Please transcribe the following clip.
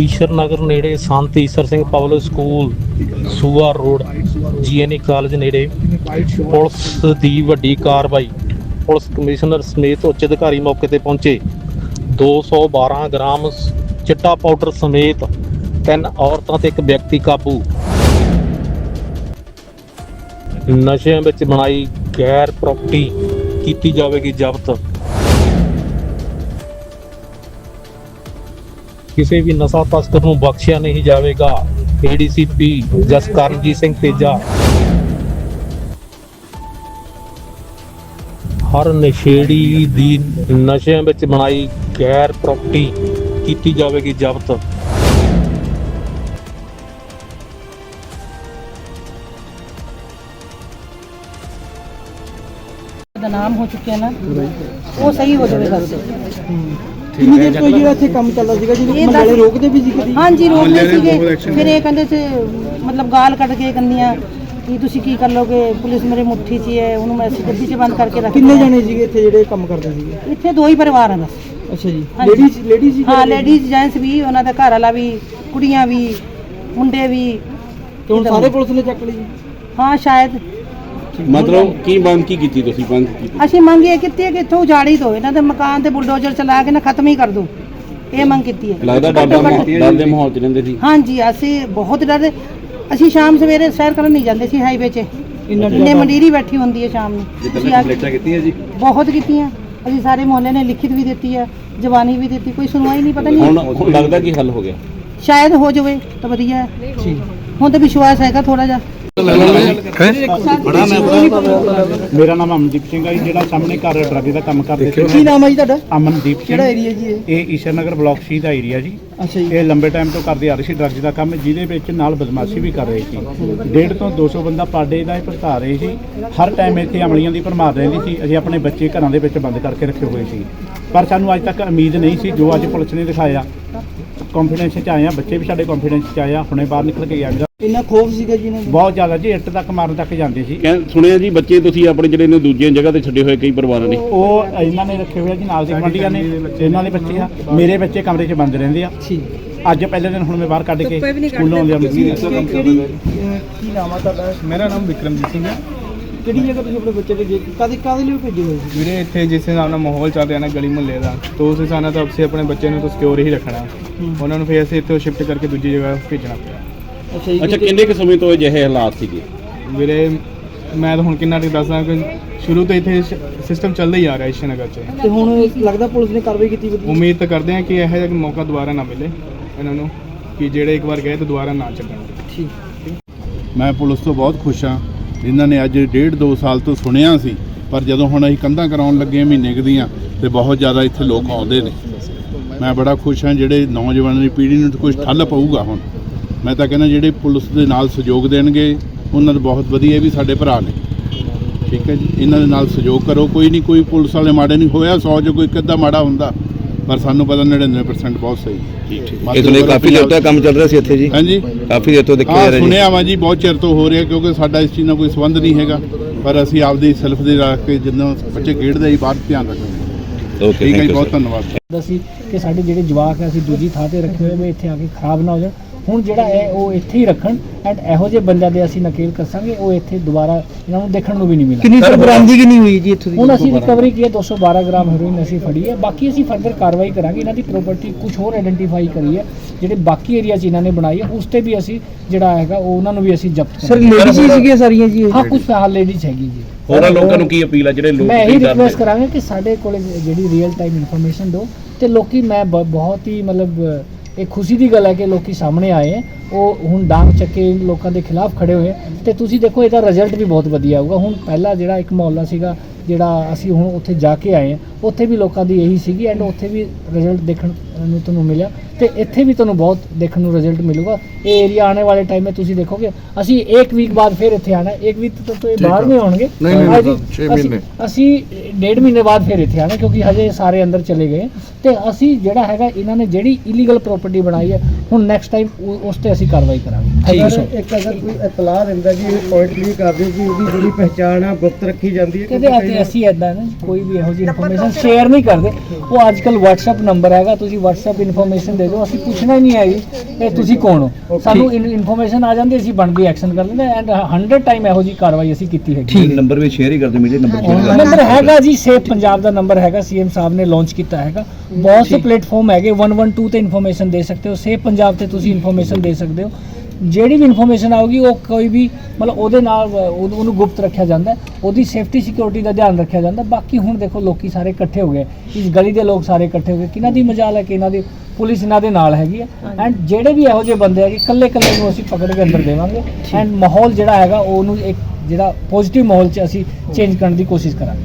ਈਸ਼ਰ ਨਗਰ ਨੇੜੇ Sant Ishar Singh public school, Sua road GNE college ਨੇੜੇ police ਦੀ ਵੱਡੀ ਕਾਰਵਾਈ। ਪੁਲਿਸ ਕਮਿਸ਼ਨਰ ਸਮੇਤ ਉੱਚ ਅਧਿਕਾਰੀ ਮੌਕੇ ਤੇ ਪਹੁੰਚੇ। 212 ਗ੍ਰਾਮ ਚਿੱਟਾ ਪਾਊਡਰ ਸਮੇਤ ਤਿੰਨ ਔਰਤਾਂ ਤੇ ਇੱਕ ਵਿਅਕਤੀ ਕਾਬੂ। ਨਸ਼ਿਆਂ ਵਿੱਚ ਬਣਾਈ ਗੈਰ ਪ੍ਰਾਪਰਟੀ ਕੀਤੀ ਜਾਵੇਗੀ ਜ਼ਬਤ। ਕਿਸੇ ਵੀ ਨਸ਼ਾ ਤਸਕਰ ਨੂੰ ਬਖਸ਼ਿਆ ਨਹੀਂ ਜਾਵੇਗਾ। ਏਡੀਸੀਪੀ ਜਸਕਰਨਜੀਤ ਸਿੰਘ ਤੇਜਾ। ਹਰ ਨਸ਼ੇੜੀ ਦੀ ਨਸ਼ਿਆਂ ਵਿੱਚ ਬਣਾਈ ਗੈਰ ਪ੍ਰਾਪਰਟੀ ਕੀਤੀ ਜਾਵੇਗੀ ਜ਼ਬਤ। ਦਾ ਨਾਮ ਹੋ ਚੁੱਕਿਆ ਨਾ ਉਹ ਸਹੀ ਹੋ ਜਾਵੇ ਬਸ ਕਿੰਨੀ ਦੇਰ ਤੋਂ ਜਿਹੜਾ ਇੱਥੇ ਕੰਮ ਚੱਲਦਾ ਸੀਗਾ ਜਿਹਨੂੰ ਇਹ ਮਹੱਲੇ ਦਸ- ਰੋਕਦੇ ਵੀ ਸੀ ਕਦੀ ਹਾਂਜੀ ਰੋਕਦੇ ਸੀਗੇ। ਫਿਰ ਇਹ ਕਹਿੰਦੇ ਸੀ ਮਤਲਬ ਗਾਲ ਕੱਢ ਕੇ ਕੰਨੀਆਂ ਕਿ ਤੁਸੀਂ ਕੀ ਕਰ ਲੋਗੇ? ਪੁਲਿਸ ਮੇਰੇ ਮੁੱਠੀ 'ਚ ਹੀ ਉਹਨੂੰ ਮੈਂ ਗੱਡੀ 'ਚ ਬੰਦ ਕਰਕੇ ਰੱਖ ਕਿੰਨੇ ਜਣੇ ਸੀਗੇ ਇੱਥੇ ਜਿਹੜੇ ਕੰਮ ਕਰਦੇ ਸੀਗੇ? ਇੱਥੇ ਦੋ ਹੀ ਪਰਿਵਾਰ ਬਸ। ਅੱਛਾ ਜੀ। ਲੇਡੀਜ਼ ਲੇਡੀਜ਼ ਹਾਂ ਲੇਡੀਜ਼ ਜੈਂਟਸ ਵੀ ਉਹਨਾਂ ਦਾ ਘਰ ਵਾਲਾ ਵੀ ਕੁੜੀਆਂ ਵੀ ਮੁੰਡੇ ਵੀ। ਤੇ ਹੁਣ ਸਾਰੇ ਪੁਲਿਸ ਨੇ ਚੱਕ ਲਈ ਹਾਂ ਸ਼ਾਇਦ। ਮਤਲਬ ਕੀ ਮੰਗ ਕੀ ਕੀਤੀ ਤੁਸੀਂ? ਮੰਗ ਕੀ ਕੀਤੀ? ਅਸੀਂ ਮੰਗ ਇਹ ਕੀਤੀ ਹੈ ਕਿ ਇੱਥੋਂ ਉਜਾੜੀ ਦੋ ਇਹਨਾਂ ਦੇ ਮਕਾਨ ਤੇ ਬੁਲਡੋਜ਼ਰ ਚਲਾ ਕੇ ਨਾ ਖਤਮ ਹੀ ਕਰ ਦੋ ਇਹ ਮੰਗ ਕੀਤੀ ਹੈ। ਲੱਗਦਾ ਡਰ ਦਾ ਮਾਹੌਲ- ਡਰ ਦੇ ਮਾਹੌਲ ਚ ਰਹਿੰਦੇ ਸੀ। ਹਾਂਜੀ ਅਸੀਂ ਬਹੁਤ ਡਰਦੇ। ਅਸੀਂ ਸ਼ਾਮ ਸਵੇਰੇ ਸੈਰ ਕਰਨ ਨਹੀਂ ਜਾਂਦੇ ਸੀ ਹਾਈਵੇ 'ਚ। ਇੰਨਾ ਮੰਡੀਰੀ ਬੈਠੀ ਹੁੰਦੀ ਹੈ ਸ਼ਾਮ ਨੂੰ। ਅਸੀਂ ਆ- ਕੀਤੀਆਂ ਜੀ? ਬਹੁਤ ਕੀਤੀਆਂ। ਅਸੀਂ ਸਾਰੇ ਮੁਹੱਲੇ ਨੇ ਲਿਖਿਤ ਵੀ ਦਿੱਤੀ ਹੈ ਜਵਾਨੀ ਵੀ ਦਿੱਤੀ ਕੋਈ ਸੁਣਵਾਈ ਨਹੀਂ ਪਤਾ ਨਹੀਂ। ਹੁਣ ਲੱਗਦਾ ਕੀ ਹੱਲ ਹੋ ਗਿਆ। ਸ਼ਾਇਦ ਹੋ ਜਾਵੇ ਤਾਂ ਵਧੀਆ ਹੈ। ਹੁਣ ਤਾਂ ਵਿਸ਼ਵਾਸ ਹੈਗਾ ਥੋੜਾ ਜਿਹਾ। ਮੇਰਾ ਨਾਮ ਅਮਨਦੀਪ ਸਿੰਘ ਹੈ ਜੀ, ਜਿਹੜਾ ਸਾਹਮਣੇ ਘਰ ਡਰਾਗੇ ਦਾ ਕੰਮ ਕਰਦੇ ਕੀ ਸੀ। ਨਾਮ ਹੈ ਜੀ ਤੁਹਾਡਾ? ਅਮਨਦੀਪ ਸਿੰਘ। ਕਿਹੜਾ ਏਰੀਆ ਜੀ ਇਹ? ਇਹ ਈਸ਼ਰ ਨਗਰ ਬਲਾਕ ਸੀ ਦਾ ਏਰੀਆ ਜੀ। ਅੱਛਾ ਜੀ। ਇਹ ਲੰਬੇ ਟਾਈਮ ਤੋਂ ਕਰਦੇ ਆ ਰਹੇ ਸੀ ਡਰੱਗਸ ਦਾ ਕੰਮ ਜਿਹਦੇ ਵਿੱਚ ਨਾਲ ਬਦਮਾਸ਼ੀ ਵੀ ਕਰ ਰਹੇ ਸੀ। ਡੇਢ ਤੋਂ 200 ਬੰਦਾ ਪਰ ਡੇ ਦਾ ਇਹ ਭਰਤਾ ਰਹੇ ਸੀ। ਹਰ ਟਾਈਮ ਇੱਥੇ ਅਮਲੀਆਂ ਦੀ ਭਰਮਾਰ ਰਹਿੰਦੀ ਸੀ। ਅਸੀਂ ਆਪਣੇ ਬੱਚੇ ਘਰਾਂ ਦੇ ਵਿੱਚ ਬੰਦ ਕਰਕੇ ਰੱਖੇ ਹੋਏ ਸੀ। ਪਰ ਸਾਨੂੰ ਅੱਜ ਤੱਕ ਉਮੀਦ ਨਹੀਂ ਸੀ ਜੋ ਅੱਜ ਪੁਲਿਸ ਨੇ ਦਿਖਾਇਆ। ਕੰਫੀਡੈਂਸ 'ਚ ਆਏ ਆ ਬੱਚੇ ਵੀ ਸਾਡੇ ਕੰਫੀਡੈਂਸ 'ਚ ਆਏ ਆ ਹੁਣੇ ਬਾਹਰ ਨਿਕਲ ਕੇ ਆਏ ਇੰਨਾ ਖੋਫ ਸੀਗਾ ਜੀ ਇਹਨਾਂ ਨੂੰ? ਬਹੁਤ ਜ਼ਿਆਦਾ ਜੀ ਇੱਟ ਤੱਕ ਮਾਰਨ ਤੱਕ ਜਾਂਦੇ ਸੀ। ਕਹਿ ਸੁਣਿਆ ਜੀ ਬੱਚੇ ਤੁਸੀਂ ਆਪਣੇ ਜਿਹੜੇ ਨੇ ਦੂਜੀਆਂ ਜਗ੍ਹਾ ਤੇ ਛੱਡੇ ਹੋਏ ਕਈ ਪਰਿਵਾਰਾਂ ਨੇ। ਉਹ ਇਹਨਾਂ ਨੇ ਰੱਖੇ ਹੋਏ ਆ ਜੀ ਨਾਲ ਦੇ ਗੁਆਂਢੀਆਂ ਨੇ ਇਹਨਾਂ ਦੇ ਬੱਚੇ ਆ। ਮੇਰੇ ਬੱਚੇ ਕਮਰੇ 'ਚ ਬੰਦ ਰਹਿੰਦੇ ਆ। ਠੀਕ। ਅੱਜ ਪਹਿਲੇ ਦਿਨ ਹੁਣ ਮੈਂ ਬਾਹਰ ਕੱਢ ਕੇ ਸਕੂਲੋਂ ਆਉਂਦੇ ਆ ਕਿਹੜੀ ਅਹ, ਕੀ ਨਾਮ ਆ ਤੁਹਾਡਾ? ਮੇਰਾ ਨਾਮ ਵਿਕਰਮਜੀਤ ਸਿੰਘ ਹੈ ਕਿਹੜੀ ਜਗ੍ਹਾ ਤੁਸੀਂ ਆਪਣੇ ਬੱਚੇ ਦੇ ਕਾਦੇ ਕਾਦੇ ਲਈ ਭੇਜੇ ਹੋਏ ਸੀ? ਵੀਰੇ ਇੱਥੇ ਜਿਸ ਹਿਸਾਬ ਨਾਲ ਮਾਹੌਲ ਚੱਲ ਰਿਹਾ ਨਾ ਗਲੀ ਮੁਹੱਲੇ ਦਾ ਤੋਂ ਉਸ ਹਿਸਾਬ ਨਾਲ ਤਾਂ ਅਸੀਂ ਆਪਣੇ ਬੱਚੇ ਨੂੰ ਤਾਂ ਸਿਕਿਉਰ ਹੀ ਰੱਖਣਾ। ਉਹਨਾਂ ਨੂੰ ਫਿਰ ਅਸੀਂ ਇੱਥੋਂ ਸ਼ਿਫਟ ਕਰਕੇ ਦੂਜੀ ਜਗ੍ਹਾ ਭੇਜਣਾ ਪਿਆ। ਅੱਛਾ ਜੀ ਅੱਛਾ ਕਿੰਨੇ ਕੁ ਸਮੇਂ ਤੋਂ ਅਜਿਹੇ ਹਾਲਾਤ ਸੀਗੇ? ਵੀਰੇ ਮੈਂ ਤਾਂ ਹੁਣ ਕਿੰਨਾ ਕੁ ਦੱਸਦਾ ਕਿ ਸ਼ੁਰੂ ਤੋਂ ਇੱਥੇ ਸਿਸਟਮ ਚੱਲਦਾ ਹੀ ਆ ਰਿਹਾ ਇਸ਼ਨਗਰ 'ਚ। ਤੇ ਹੁਣ ਲੱਗਦਾ ਪੁਲਿਸ ਨੇ ਕਾਰਵਾਈ ਕੀਤੀ ਵਧੀਆ। ਉਮੀਦ ਤਾਂ ਕਰਦੇ ਹਾਂ ਕਿ ਇਹੋ ਜਿਹਾ ਮੌਕਾ ਦੁਬਾਰਾ ਨਾ ਮਿਲੇ ਇਹਨਾਂ ਨੂੰ ਕਿ ਜਿਹੜੇ ਇੱਕ ਵਾਰ ਗਏ ਤਾਂ ਦੁਬਾਰਾ ਨਾ ਚੱਲਣ। ਠੀਕ। ਮੈਂ ਪੁਲਿਸ ਤੋਂ ਬਹੁਤ ਖੁਸ਼ ਹਾਂ। ਇਹਨਾਂ ਨੇ ਅੱਜ ਡੇਢ ਦੋ ਸਾਲ ਤੋਂ ਸੁਣਿਆ ਸੀ ਪਰ ਜਦੋਂ ਹੁਣ ਅਸੀਂ ਕੰਧਾਂ ਕਰਾਉਣ ਲੱਗੇ ਹਾਂ ਮਹੀਨੇ ਕੁ ਦੀਆਂ ਤੇ ਬਹੁਤ ਜ਼ਿਆਦਾ ਇੱਥੇ ਲੋਕ ਆਉਂਦੇ ਨੇ। ਮੈਂ ਬੜਾ ਖੁਸ਼ ਹਾਂ ਜਿਹੜੇ ਨੌਜਵਾਨਾਂ ਦੀ ਪੀੜ੍ਹੀ ਨੂੰ ਕੁਝ ਠੱਲ ਪਊਗਾ ਹੁਣ। ਮੈਂ ਤਾਂ ਕਹਿੰਦਾ ਜਿਹੜੇ ਪੁਲਿਸ ਦੇ ਨਾਲ ਸਹਿਯੋਗ ਦੇਣਗੇ ਉਹਨਾਂ ਦਾ ਬਹੁਤ ਵਧੀਆ ਵੀ ਸਾਡੇ ਭਰਾ ਨੇ। ਠੀਕ ਹੈ ਜੀ? ਇਹਨਾਂ ਦੇ ਨਾਲ ਸਹਿਯੋਗ ਕਰੋ। ਕੋਈ ਨਹੀਂ ਕੋਈ ਪੁਲਿਸ ਵਾਲੇ ਮਾੜੇ ਨਹੀਂ ਹੋਇਆ 100 ਜੋ ਕੋਈ ਕਿੱਦਾਂ ਮਾੜਾ ਹੁੰਦਾ ਪਰ ਸਾਨੂੰ ਪਤਾ 99% ਬਹੁਤ ਸਹੀ ਇਹ ਤੋਂ ਕਾਫੀ ਦੇਰ ਤੋਂ ਕੰਮ ਚੱਲ ਰਿਹਾ ਸੀ ਇੱਥੇ ਜੀ। ਹਾਂਜੀ। ਕਾਫੀ ਦੇਰ ਤੋਂ ਦੇਖਿਆ ਜਾ ਹਾਂ ਰਿਹਾ ਜੀ। ਸੁਣਿਆ ਵਾ ਜੀ ਬਹੁਤ ਚਿਰ ਤੋਂ ਹੋ ਰਿਹਾ ਕਿਉਂਕਿ ਸਾਡਾ ਇਸ ਚੀਜ਼ ਨਾਲ ਕੋਈ ਸੰਬੰਧ ਨਹੀਂ ਹੈਗਾ। ਪਰ ਅਸੀਂ ਆਪਦੀ ਸੈਲਫ ਦੇ ਰੱਖ ਕੇ ਜਿੰਨਾ ਬੱਚੇ ਖੇਡਦੇ ਹੀ ਬਾਹਰ ਧਿਆਨ ਰੱਖਾਂਗੇ ਓਕੇ ਠੀਕ ਹੈ ਥੈਂਕ ਜੀ ਯੂ ਬਹੁਤ ਧੰਨਵਾਦ। ਸੀ ਕਿ ਸਾਡੇ ਜਿਹੜੇ ਜਵਾਕ ਆ ਅਸੀਂ ਦੂਜੀ ਥਾਂ ਤੇ ਰੱਖੇ ਹੋਏ ਨੇ ਇੱਥੇ ਆ ਕੇ ਖਰਾਬ ਨਾ ਹੋ ਜਾਣ। ਹੁਣ ਜਿਹੜਾ ਹੈ ਉਹ ਇੱਥੇ ਹੀ ਰੱਖਣ ਐਂਡ ਇਹੋ ਜਿਹੇ ਬੰਦਿਆਂ ਦੇ ਅਸੀਂ ਨਕੇਲ ਕੱਸਾਂਗੇ ਉਹ ਇੱਥੇ ਦੁਬਾਰਾ ਇਹਨਾਂ ਨੂੰ ਦੇਖਣ ਨੂੰ ਵੀ ਨਹੀਂ ਮਿਲਣਾ ਕਿੰਨੀ ਸਰ ਬਰਾਮਦੀ ਕਿੰਨੀ ਹੋਈ ਜੀ ਇੱਥੋਂ ਦੀ ਹੁਣ ਅਸੀਂ ਰਿਕਵਰੀ ਕੀ ਹੈ 212 ਗ੍ਰਾਮ ਹੈਰੋਇਨ ਅਸੀਂ ਫੜੀ ਹੈ ਬਾਕੀ ਅਸੀਂ ਫਰਦਰ ਕਾਰਵਾਈ ਕਰਾਂਗੇ ਇਹਨਾਂ ਦੀ ਪ੍ਰਾਪਰਟੀ ਕੁਝ ਹੋਰ ਆਇਡੈਂਟੀਫਾਈ ਕਰੀ ਹੈ ਜਿਹੜੇ ਬਾਕੀ ਏਰੀਆ 'ਚ ਇਹਨਾਂ ਨੇ ਬਣਾਈ ਹੈ ਉਸ ਤੇ ਵੀ ਅਸੀਂ ਜਿਹੜਾ ਹੈਗਾ ਉਹ ਉਹਨਾਂ ਨੂੰ ਵੀ ਅਸੀਂ ਜ਼ਬਤ ਸਰ ਲੇਡੀਜ਼ ਹੀ ਸੀਗੀਆਂ ਸਾਰੀਆਂ ਜੀ ਇਹ? ਹਾਂ ਕੁਝ ਫਿਲਹਾਲ ਲੇਡੀਜ਼ ਹੈਗੀ ਜੀ ਹੋਰਾਂ ਲੋਕਾਂ ਨੂੰ ਕੀ ਅਪੀਲ ਆ ਜਿਹੜੇ ਲੋਕ ਮੈਂ ਇਹੀ? ਰਿਕੁਐਸਟ ਕਰਾਂਗਾ ਕਿ ਸਾਡੇ ਕੋਲ ਜਿਹੜੀ ਰੀਅਲ ਟਾਈਮ ਇਨਫੋਰਮੇਸ਼ਨ ਦਿਓ ਤੇ ਲੋਕੀ ਮੈਂ ਬ- ਬਹੁਤ ਹੀ ਮਤਲਬ ਅ, ਇਹ ਖੁਸ਼ੀ ਦੀ ਗੱਲ ਹੈ ਕਿ ਲੋਕੀ ਸਾਹਮਣੇ ਆਏ ਹੈ। ਉਹ ਹੁਣ ਡਾਂਗ ਚੱਕੇ ਲੋਕਾਂ ਦੇ ਖਿਲਾਫ ਖੜੇ ਹੋਏ ਹੈ। ਤੇ ਤੁਸੀਂ ਦੇਖੋ, ਇਹਦਾ ਰਿਜ਼ਲਟ ਵੀ ਬਹੁਤ ਵਧੀਆ ਆਊਗਾ। ਹੁਣ ਪਹਿਲਾ ਜਿਹੜਾ ਇੱਕ ਮੁਹੱਲਾ ਸੀਗਾ, ਜਿਹੜਾ ਅਸੀਂ ਹੁਣ ਉੱਥੇ ਜਾ ਕੇ ਆਏ ਹਾਂ, ਉੱਥੇ ਵੀ ਲੋਕਾਂ ਦੀ ਇਹੀ ਸੀਗੀ। ਐਂਡ ਉੱਥੇ ਵੀ ਰਿਜ਼ਲਟ ਦੇਖਣ ਨੂੰ ਤੁਹਾਨੂੰ ਮਿਲਿਆ ਤੇ ਇੱਥੇ ਵੀ ਤੁਹਾਨੂੰ ਬਹੁਤ ਦੇਖਣ ਨੂੰ ਰਿਜ਼ਲਟ ਮਿਲੂਗਾ। ਇਹ ਏਰੀਆ ਆਉਣੇ ਵਾਲੇ ਟਾਈਮ 'ਤੇ ਤੁਸੀਂ ਦੇਖੋਗੇ। ਅਸੀਂ ਇੱਕ ਵੀਕ ਬਾਅਦ ਫਿਰ ਇੱਥੇ ਆਣਾ ਇੱਕ ਵੀਕ ਤੋਂ ਤਾਂ ਇਹ ਬਾਹਰ ਨਹੀਂ ਆਉਣਗੇ ਨਹੀਂ 6 ਮਹੀਨੇ। ਅਸੀਂ ਡੇਢ ਮਹੀਨੇ ਬਾਅਦ ਫਿਰ ਇੱਥੇ ਆਣਾ ਕਿਉਂਕਿ ਹਜੇ ਸਾਰੇ ਅੰਦਰ ਚਲੇ ਗਏ। ਤੇ ਅਸੀਂ ਜਿਹੜਾ ਹੈਗਾ ਇਹਨਾਂ ਨੇ ਜਿਹੜੀ ਇਲੀਗਲ ਪ੍ਰਾਪਰਟੀ ਬਣਾਈ ਹੈ ਹੁਣ ਨੈਕਸਟ ਟਾਈਮ ਉਸ ਤੇ ਅਸੀਂ ਕਾਰਵਾਈ ਕਰਾਂਗੇ। ਥੈਂਕ ਯੂ ਇੱਕ ਅਗਰ ਕੋਈ ਇਤਲਾਹ ਦਿੰਦਾ ਜੀ ਇਹ ਪੁਆਇੰਟ ਕਲੀਅਰ ਕਰ ਦਿਓ ਕਿ ਉਹਦੀ ਜਿਹੜੀ ਪਹਿਚਾਣ ਆ ਗੁਪਤ ਰੱਖੀ ਜਾਂਦੀ ਹੈ ਅਤੇ ਅਸੀਂ ਐਦਾਂ ਨਾ ਕੋਈ ਵੀ ਇਹੋ ਜਿਹੀ ਇਨਫੋਰਮੇਸ਼ਨ ਸ਼ੇਅਰ ਨਹੀਂ ਕਰਦੇ। ਉਹ ਅੱਜ ਕੱਲ WhatsApp ਨੰਬਰ ਹੈਗਾ ਤੁਸੀਂ WhatsApp ਇਨਫੋਰਮੇਸ਼ਨ ਦੇ ਦਿਓ ਅਸੀਂ ਪੁੱਛਣਾ ਹੀ ਨਹੀਂ ਹੈਗੀ ਕਿ ਤੁਸੀਂ ਕੌਣ ਹੋ? ਸਾਨੂੰ ਇਨਫੋਰਮੇਸ਼ਨ ਆ ਜਾਂਦੀ ਅਸੀਂ ਬਣਦੀ ਐਕਸ਼ਨ ਕਰ ਲੈਂਦੇ ਐਂਡ 100 ਟਾਈਮ ਇਹੋ ਜੀ ਕਾਰਵਾਈ ਅਸੀਂ ਕੀਤੀ ਹੈਗੀ। ਠੀਕ। ਨੰਬਰ ਵੀ ਸ਼ੇਅਰ ਹੀ ਕਰਦੇ ਮੀਡੀਆ ਨੰਬਰ ਸ਼ੇਅਰ ਕਰਦੇ। ਨੰਬਰ ਹੈਗਾ ਜੀ ਸੇਫ ਪੰਜਾਬ ਦਾ ਨੰਬਰ ਹੈਗਾ ਸੀਐਮ ਸਾਹਿਬ ਨੇ ਲਾਂਚ ਕੀਤਾ ਹੈਗਾ। ਬਹੁਤ ਸੇ ਪਲੇਟਫਾਰਮ ਹੈਗੇ 112 ਤੇ ਇਨਫੋਰਮੇਸ਼ਨ ਦੇ ਸਕਦੇ ਹੋ ਸੇਫ ਪੰਜਾਬ ਤੇ ਤੁਸੀਂ ਇਨਫੋਰਮੇਸ਼ਨ ਦੇ ਸਕਦੇ ਹੋ। ਜਿਹੜੀ ਵੀ ਇਨਫੋਰਮੇਸ਼ਨ ਆਊਗੀ ਉਹ ਕੋਈ ਵੀ ਮਤਲਬ ਉਹਦੇ ਨਾਲ ਉਹਨੂੰ ਉਹਨੂੰ ਗੁਪਤ ਰੱਖਿਆ ਜਾਂਦਾ ਹੈ। ਉਹਦੀ ਸੇਫਟੀ ਸਿਕਿਉਰਿਟੀ ਦਾ ਧਿਆਨ ਰੱਖਿਆ ਜਾਂਦਾ ਬਾਕੀ ਹੁਣ ਦੇਖੋ ਲੋਕੀ ਸਾਰੇ ਇਕੱਠੇ ਹੋ ਗਏ। ਇਸ ਗਲੀ ਦੇ ਲੋਕ ਸਾਰੇ ਇਕੱਠੇ ਹੋ ਗਏ। ਕਿਹਨਾਂ ਦੀ ਮਜਾਲ ਹੈ ਕਿ ਇਹਨਾਂ ਦੀ ਪੁਲਿਸ ਇਹਨਾਂ ਦੇ ਨਾਲ ਹੈਗੀ ਹੈ। ਐਂਡ ਜਿਹੜੇ ਵੀ ਇਹੋ ਜਿਹੇ ਬੰਦੇ ਹੈਗੇ ਇਕੱਲੇ ਇਕੱਲੇ ਨੂੰ ਅਸੀਂ ਪਕੜ ਕੇ ਅੰਦਰ ਦੇਵਾਂਗੇ। ਐਂਡ ਮਾਹੌਲ ਜਿਹੜਾ ਹੈਗਾ ਉਹਨੂੰ ਇੱਕ ਜਿਹੜਾ ਪੋਜ਼ਿਟਿਵ ਮਾਹੌਲ 'ਚ ਅਸੀਂ ਚੇਂਜ ਕਰਨ ਦੀ ਕੋਸ਼ਿਸ਼ ਕਰਾਂਗੇ।